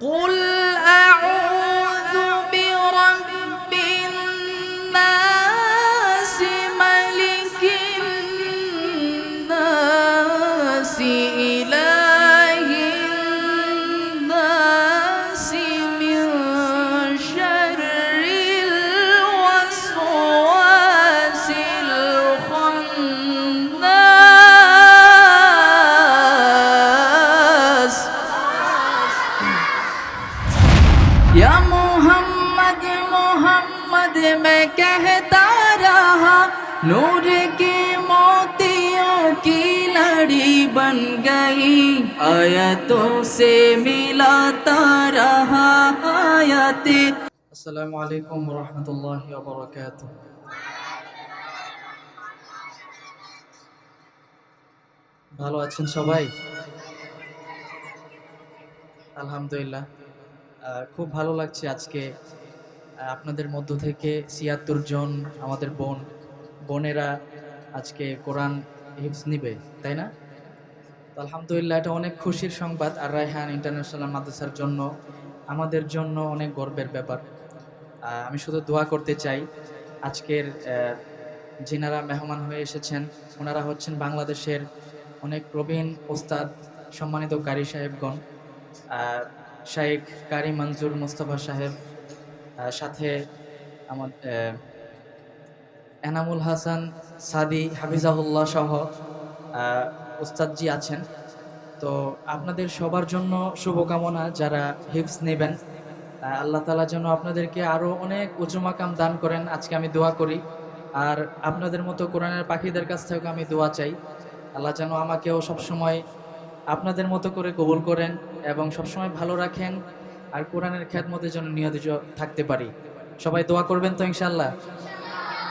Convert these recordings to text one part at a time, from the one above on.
قل नूर की मोतियों की लड़ी बन गई आयतों से मिलाता रहा आयते अस्सलाम वालेकुम रहमतुल्लाहि व बाराकातुहू ভালো আছেন সবাই আলহামদুলিল্লাহ আহ, খুব ভালো লাগছে আজকে আহ, আপনাদের মধ্য থেকে ছিয়াত্তর জন আমাদের বোন বোনেরা আজকে কোরআন হিফস নিবে, তাই না? তো আলহামদুলিল্লাহ, এটা অনেক খুশির সংবাদ। আর রায়হান ইন্টারন্যাশনাল মাদ্রাসার জন্য, আমাদের জন্য অনেক গর্বের ব্যাপার। আমি শুধু দোয়া করতে চাই, আজকের যিনারা মেহমান হয়ে এসেছেন, ওনারা হচ্ছেন বাংলাদেশের অনেক প্রবীণ ওস্তাদ, সম্মানিত কারি সাহেবগণ। শাইখ কারি মঞ্জুর মুস্তফা সাহেব সাথে আমার এনামুল হাসান সাদি হাফিজাহুল্লাহ সহ আহ, উস্তাদজি আছেন। তো আপনাদের সবার জন্য শুভকামনা যারা হিপস নেবেন। আল্লাহ তালা যেন আপনাদেরকে আরও অনেক উঁচু মাকাম দান করেন। আজকে আমি দোয়া করি। আর আপনাদের মতো কোরআনের পাখিদের কাছ থেকেও আমি দোয়া চাই। আল্লাহ যেন আমাকেও সবসময় আপনাদের মতো করে কবুল করেন এবং সবসময় ভালো রাখেন। আর কোরআনের খ্যাতমতে যেন নিয়োজিত থাকতে পারি। সবাই দোয়া করবেন তো ইনশাল্লাহ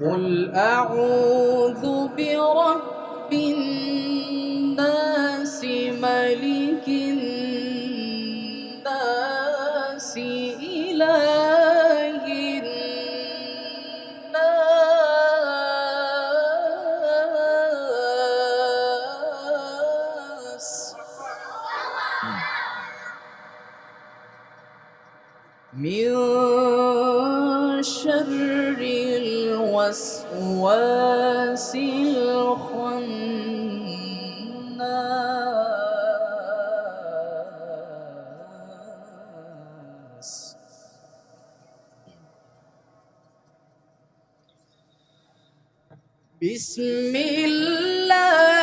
قل أعوذ برب الناس ملك الوسواس الخناس. بسم الله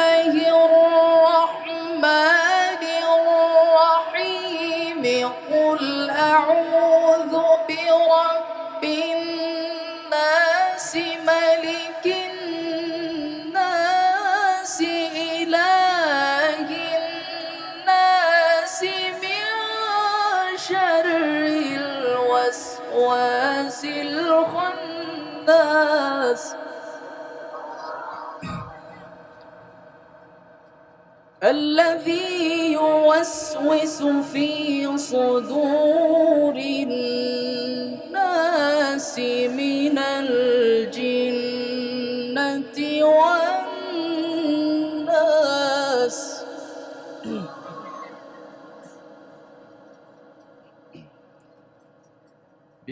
الوسواس الخناس. الذي يوسوس في صدور الناس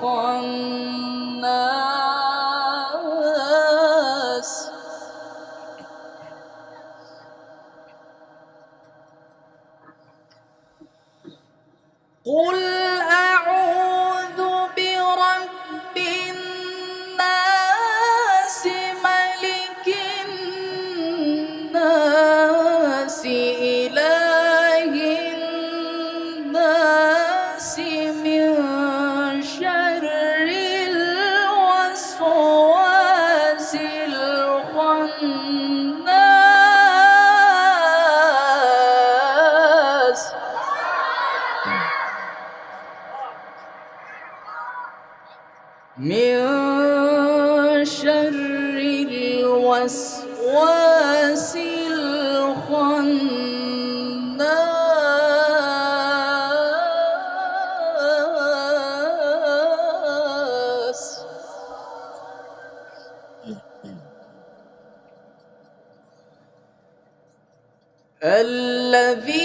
黄 الذي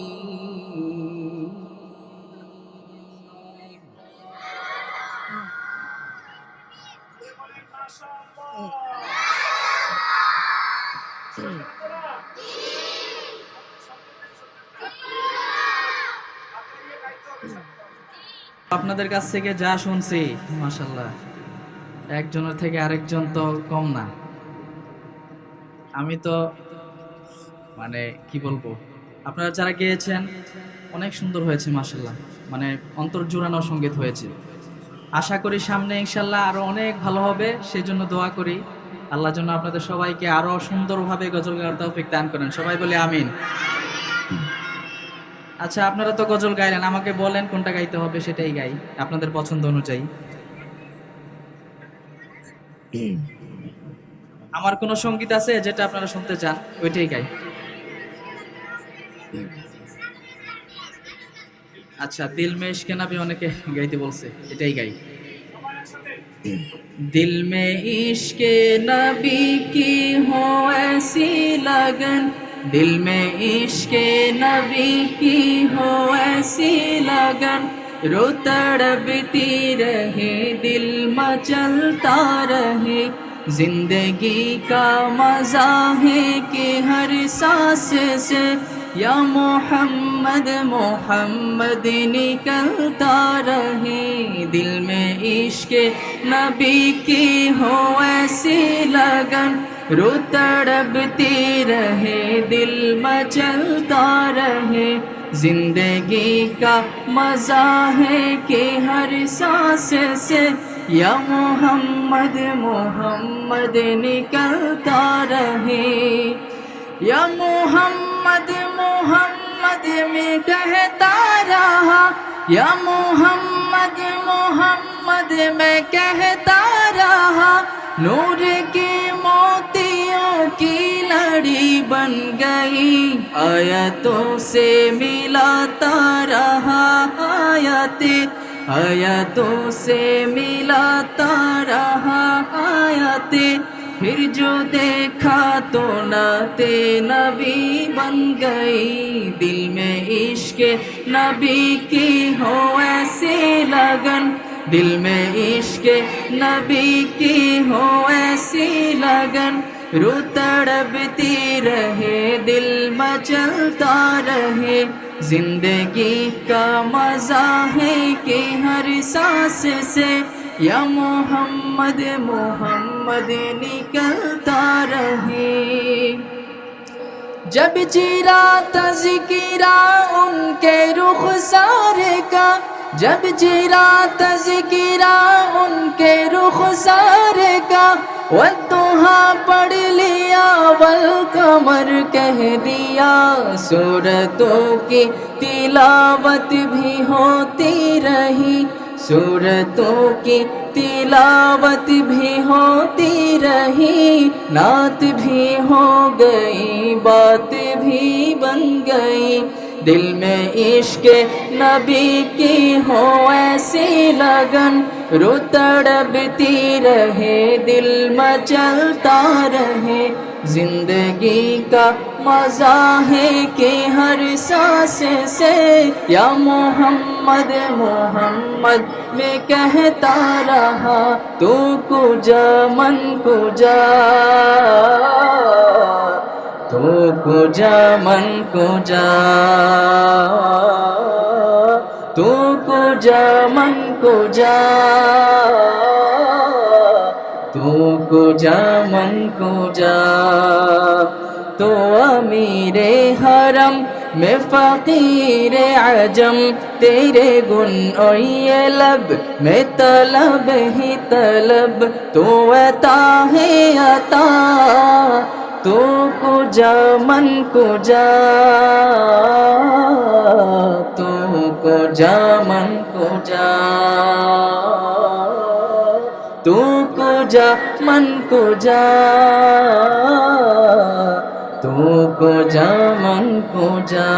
আপনাদের কাছ থেকে যা শুনছি মাশাল্লাহ একজনের থেকে আরেকজন তো কম না। আমি তো মানে কি বলব? আপনারা যারা গিয়েছেন, অনেক সুন্দর হয়েছে মাশাল্লাহ মানে অন্তর জোড়ানো সংগীত হয়েছে। আশা করি সামনে ইনশাল্লাহ আরও অনেক ভালো হবে। সেই জন্য দোয়া করি। আল্লাহ যেন আপনাদের সবাইকে আরও সুন্দরভাবে গজল গাওয়ার তৌফিক দান করেন। সবাই বলে আমিন। আচ্ছা আপনারা তো গজল গাইলেন, আমাকে বলেন কোনটা গাইতে হবে সেটাই গাই, আপনাদের পছন্দ অনুযায়ী। আমার কোনো সংগীত আছে যেটা আপনারা শুনতে চান? ওইটাই গাই। আচ্ছা দিল মে ইশকে নাবি অনেকে গাইতে বলছে, এটাই গাই। দিল মে ইশকে নাবি কি হো এসি دل میں عشق نبی کی ہو ایسی لگن، رو تڑبتی رہے، دل مچلتا رہے۔ زندگی کا مزہ ہے کہ ہر سانس سے یا محمد محمد نکلتا رہے۔ دل میں عشق نبی کی ہو ایسی لگن رو تڑپتی رہے، دل مچلتا رہے۔ زندگی کا مزہ ہے کہ ہر سانس سے یا محمد محمد نکلتا رہے۔ یا محمد محمد میں کہتا رہا۔ یا محمد محمد میں کہتا رہا۔ نور کے موتیوں کی لڑی بن گئی۔ آیتوں سے ملاتا رہا آیت۔ آیتوں سے ملاتا رہا آیت۔ پھر جو دیکھا تو نات نبی بن گئی۔ دل میں عشق نبی کی ہو ایسے لگن۔ دل میں عشق نبی کی ہو ایسی لگن، رو تڑبتی رہے، دل مچلتا رہے۔ زندگی کا مزہ ہے کہ ہر سانس سے یا محمد محمد نکلتا رہے۔ جب چیرا تذکرہ ان کے رخ سار کا، جب جرا تذکرہ ان کے رخ سار کا۔ وہ پڑھ لیا، والقمر کہہ دیا۔ صورتوں کی تلاوت بھی ہوتی رہی۔ صورتوں کی تلاوت بھی ہوتی رہی۔ نعت بھی ہو گئی، بات بھی بن گئی۔ دل میں عشق نبی کی ہو ایسی لگن رو تڑبتی رہے، دل مچلتا رہے۔ زندگی کا مزہ ہے کہ ہر سانس سے، یا محمد محمد میں کہتا رہا، تو کجا من کجا۔ تو کجا من کجا تو کجا من کجا تو کجا من کجا تو امیر حرم میں فقیر عجم تیرے گن اوئے لب میں طلب ہی طلب تو عطا ہے عطا तो कुजा मन कुजा तो कुजा मन कुजा तू कुजा मन कुजा तू कुजा मन कुजा